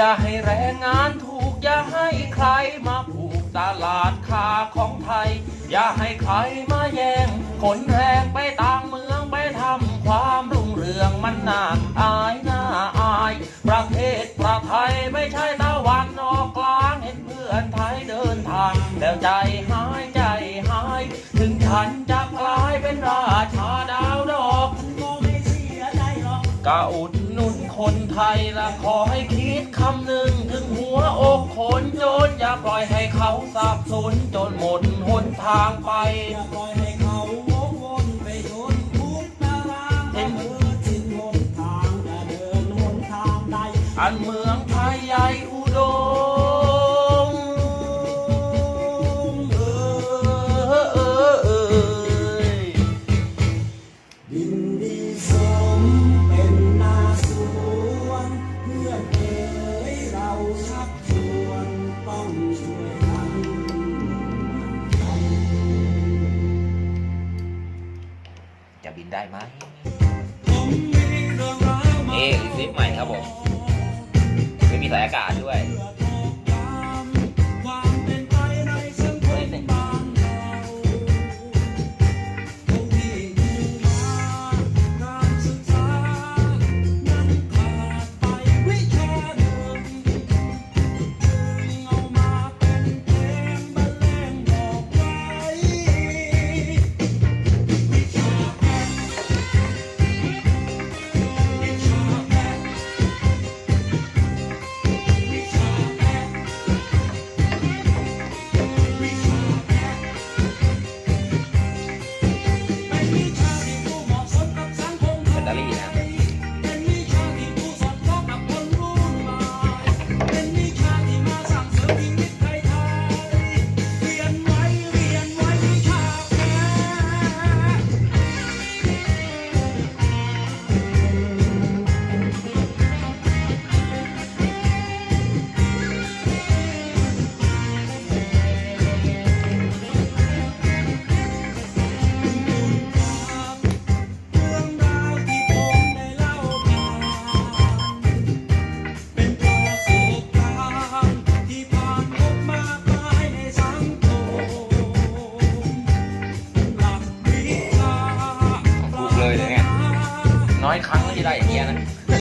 อย่าให้แรงงานถูก อย่าให้ใครมาผูกตลาดค้าของไทย อย่าให้ใครมาแย่งขนแรงไปต่างเมืองไปทำความรุ่งเรืองมันน่าอายน่าอาย ประเทศประไทยไม่ใช่ตะวันออกกลางเห็นเพื่อนไทยเดินทางแล้วใจหายใจหาย ถึงฉันจะกลายเป็นราชาดาวดอกก็ไม่เสียใจหรอกกะ อุดหนุนคนไทยละขอให้คิดคำหนึ่งถึงหัวอกคนจน อย่าปล่อยให้เขาสับสนจนหมดหนทางไป อย่าปล่อยให้เขาวกวนไปชนทุกตารางถ้าเธอสิ้นหนทางจะเดินหนทางใดอันเมืองไทยใหญ่อุดม ได้ไหมเอ๊คลิปใหม่ครับผม ไม่มีสายอากาศด้วย